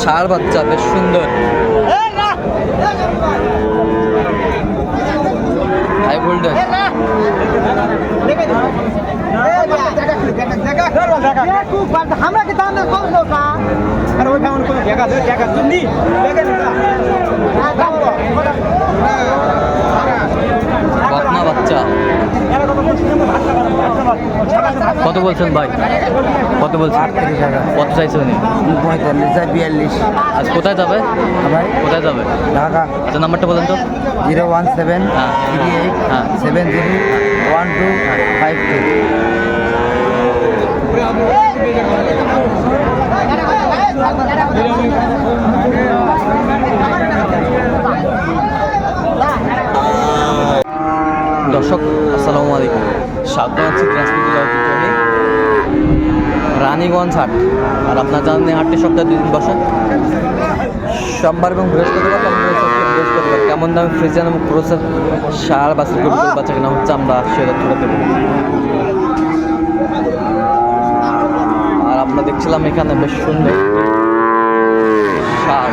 ষাঁড় বাচ্চা বেশ সুন্দর। হাই ভোল্টেজ আমরা কি তাহলে করব কা আর ওই কেমন কোনো জায়গা বাচ্চা। কত বলছেন ভাই? কত বলছেন? কত চাইছে উনি? পঁয়তাল্লিশ বিয়াল্লিশ আজ কোথায় যাবে? ভাই কোথায় যাবে? ঢাকা আচ্ছা নাম্বারটা বলেন তো। Zero one seven. Three eight. Seven zero, one two, five two. দর্শক, আসসালামু আলাইকুম। স্বাগত আছি ট্রান্সমিট রানীগঞ্জ হাট। আর আপনার জানেন হাটটি সপ্তাহে দুই দিন বসে। সোমবার এবং বৃহস্পতিবার বৃহস্পতিবার? কেমন দামে ফ্রিজেন এবং ক্রোসের সার বাছুর গরু গরু বাচ্চা কেনা হচ্ছে, আমরা সেটা তুলে দেবো। আর আমরা দেখছিলাম এখানে বেশ সুন্দর সার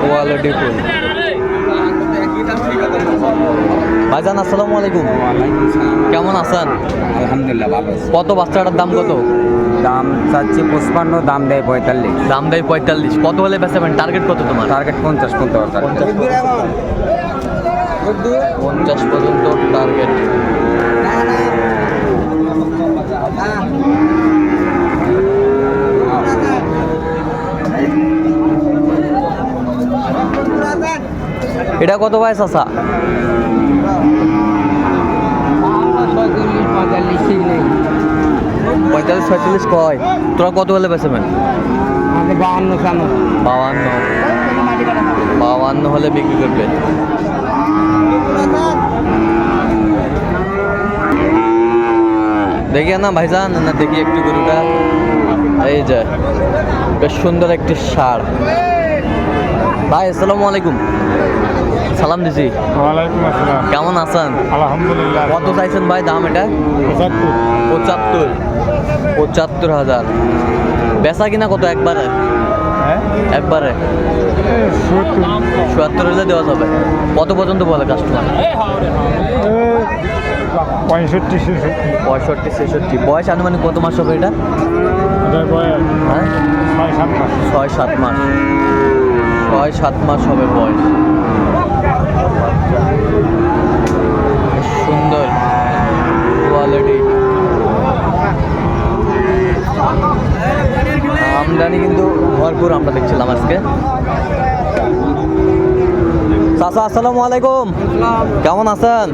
কোয়ালিটি ফুল ভাইজান আসসালামু আলাইকুম কেমন আছেন আলহামদুলিল্লাহ ভালো কত বাচ্চাটার দাম কত? দাম চাচ্ছি পঁচপান্ন দাম দেয় পঁয়তাল্লিশ। দাম দেয় পঁয়তাল্লিশ। কত হলে বেচাবেন টার্গেট কত তোমার? টার্গেট পঞ্চাশ পর্যন্ত পঞ্চাশ পর্যন্ত। টার্গেট এটা কত ভাই চাচা? পঁয়তাল্লিশ ছয়চল্লিশ কয়? তোরা কত হলে বেচবেন বাউান্ন বাউান্ন হলে বিক্রি করবে। দেখি না ভাইজান না দেখি একটু গরুটা। এই যে বেশ সুন্দর একটি সার। ভাই আসসালামু আলাইকুম। সালাম দিছি। ওয়ালাইকুম আসসালাম। কেমন আছেন? আলহামদুলিল্লাহ। কত চাইছেন ভাই দাম এটা? পঁচাত্তর। পঁচাত্তর। পঁচাত্তর হাজার। বেচা কিনা কত একবারে? হ্যাঁ? একবারে। চুয়াত্তর হলে দেওয়া যাবে। কত পর্যন্ত বলে কাস্টমার পঁয়ষট্টি ছেষট্টি। পঁয়ষট্টি ছেষট্টি। বয়স আনুমানিক কত মাস হবে এটা? হ্যাঁ? ছয় সাত মাস। ছয় সাত মাস। ছয়, সাত মাস হবে বয়স। সুন্দর কোয়ালিটি আমদানি কিন্তু ভরপুর আমরা দেখছিলাম আজকে। চাচা, আসসালামু আলাইকুম। কেমন আছেন?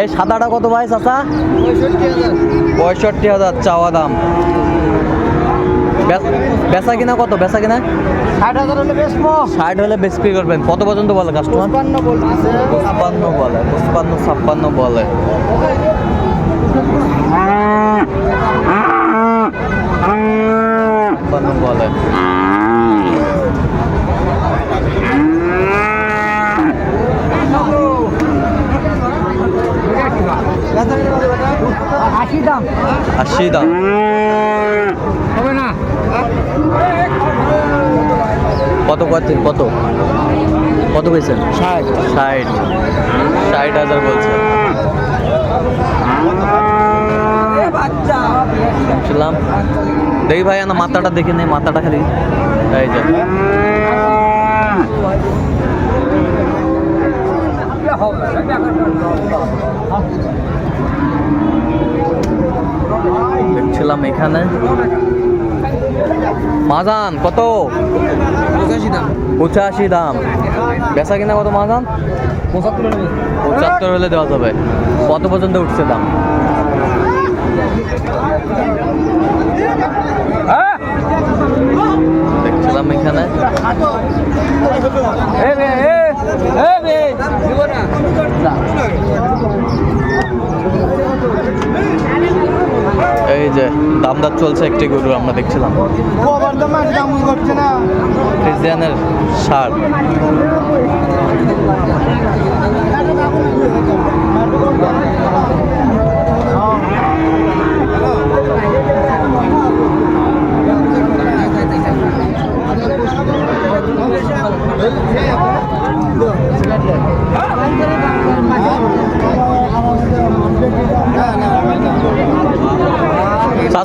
এই সাদাটা কত ভাই, চাচা? পঁয়ষট্টি হাজার চাওয়া দাম। বেচা কিনা কত? বেচা কিনা? ষাট হাজার হলে বেচবো। ষাট হলে বিক্রি করবেন। কত পর্যন্ত বলে কাস্টমার পঁচপান্ন বলে পঁচপান্ন ছাপ্পান্ন বলে। বলে। আশি দাম আশি দাম হবে না। কত করছেন কত? কত পেয়েছেন? ষাট। ষাট। ষাট হাজার বলছেন শুনলাম দেখি ভাই না মাথাটা দেখে নেই মাথাটা খালি এই যে। দেখছিলাম এখানে। মাজান কত? পঁচাশি দাম। পঁচাশি দাম। বেচা কিনা কত মাজান? পঁচাত্তর পঁচাত্তর হলে দেওয়া যাবে। কত পর্যন্ত উঠছে দাম? দেখছিলাম এখানে। এই যে দাম দাম চলছে একটি গরু আমরা দেখছিলাম। ফ্রিজিয়ানের সার।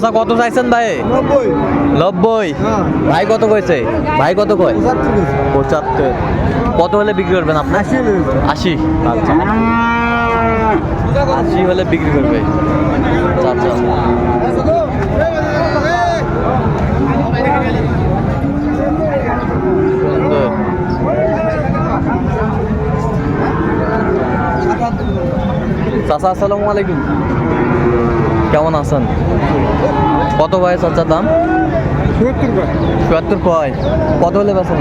চাচা কত চাইছেন ভাই? নব্বই। ভাই কত কইছে? ভাই কত কয়? পঁচাত্তর। কত হলে বিক্রি করবেন আপনি? আশি আচ্ছা। আশি হলে বিক্রি করবে। আচ্ছা চাচা আসসালামু আলাইকুম। কেমন আছেন? কত ভাই চাচার দাম? চুয়াত্তর কয় কত হলে বেছেন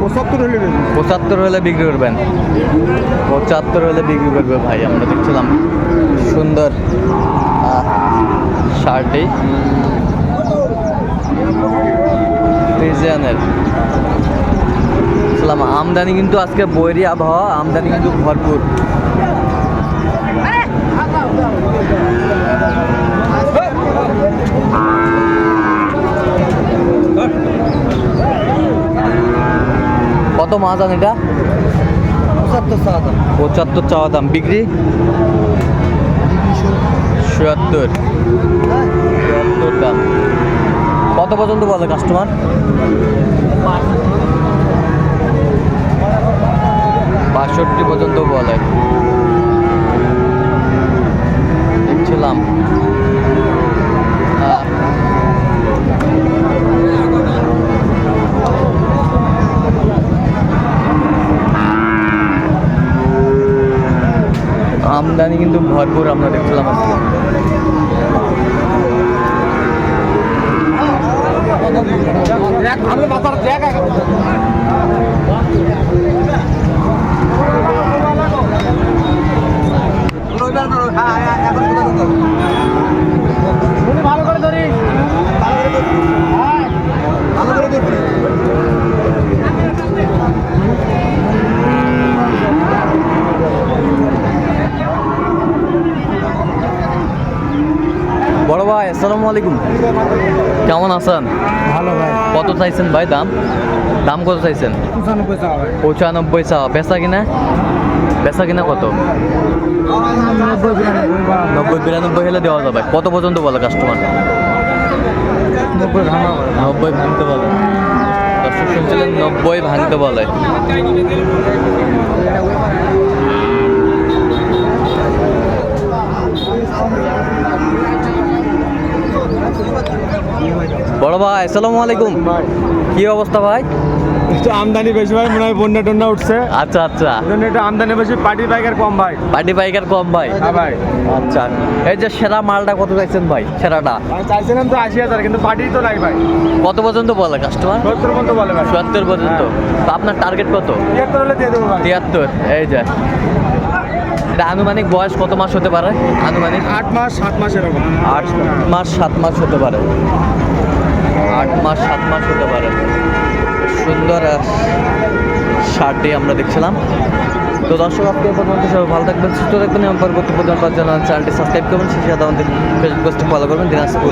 পঁচাত্তর হলে পঁচাত্তর হলে বিক্রি করবেন? পঁচাত্তর হলে বিক্রি করবে ভাই আমরা দেখছিলাম সুন্দর শার্টই ফ্রিজিয়ানের। দেখছিলাম আমদানি কিন্তু আজকে বৈরি আবহাওয়া আমদানি কিন্তু ভরপুর। মাছ এটা? পঁচাত্তর টাকা দাম। পঁচাত্তর চাওয়া দাম। বিক্রি? চুয়াত্তর চুয়াত্তর দাম। কত পর্যন্ত বলে কাস্টমার বাষট্টি পর্যন্ত বলে। দেখছিলাম। আমদানি কিন্তু ভরপুর আমরা দেখছিলাম আজকে। ভালো করে ধরি ভালো করে ধরি বড় ভাই আসসালামু আলাইকুম। কেমন আছেন? ভালো ভাই। কত চাইছেন ভাই দাম? দাম কত চাইছেন? পঁচানব্বই চাওয়া বেচা কিনা? বেচা কিনা কত? নব্বই বিরানব্বই হলে দেওয়া যাবে। কত পর্যন্ত বলে কাস্টমার নব্বই ভাঙা নব্বই ভাঙতে বলে। শুনছিলেন নব্বই ভাঙতে বলে বড় ভাই আসসালামু আলাইকুম। ভাই। কি অবস্থা ভাই? একটু আমদানি বেশি ভাই মনে হয় বন্যা টন্যা উঠছে। আচ্ছা আচ্ছা। জন্য একটু আমদানি বেশি পার্টি পাইকার কম ভাই। পার্টি বাইকার কম ভাই? হ্যাঁ ভাই। আচ্ছা। এই যে সেরা মালটা কত চাইছেন ভাই? সেরাটা? আমি চাইছিলাম তো আশি হাজার কিন্তু পার্টি তো নাই ভাই। কত পর্যন্ত বলে কাস্টমার সত্তর পর্যন্ত বলে ভাই। চুয়াত্তর পর্যন্ত। হ্যাঁ। তো আপনার টার্গেট কত? তিয়াত্তর হলে দিয়ে দেবো ভাই। তিয়াত্তর। এই যে। এটা আনুমানিক বয়স কত মাস হতে পারে? আনুমানিক? আট মাস সাত মাস এরকম। আট মাস সাত মাস হতে পারে। আট মাস, সাত মাস হতে পারে। সুন্দর শার্টটি আমরা দেখছিলাম। তো দর্শক আপনি পর্যন্ত সবাই ভালো থাকবেন, সুস্থ থাকবেন এবং পরবর্তী পর্যন্ত চ্যানেলটি সাবস্ক্রাইব করবেন, সেই সাথে আমাদের ফেসবুক পেজটি ফলো করবেন, দিনাজপুর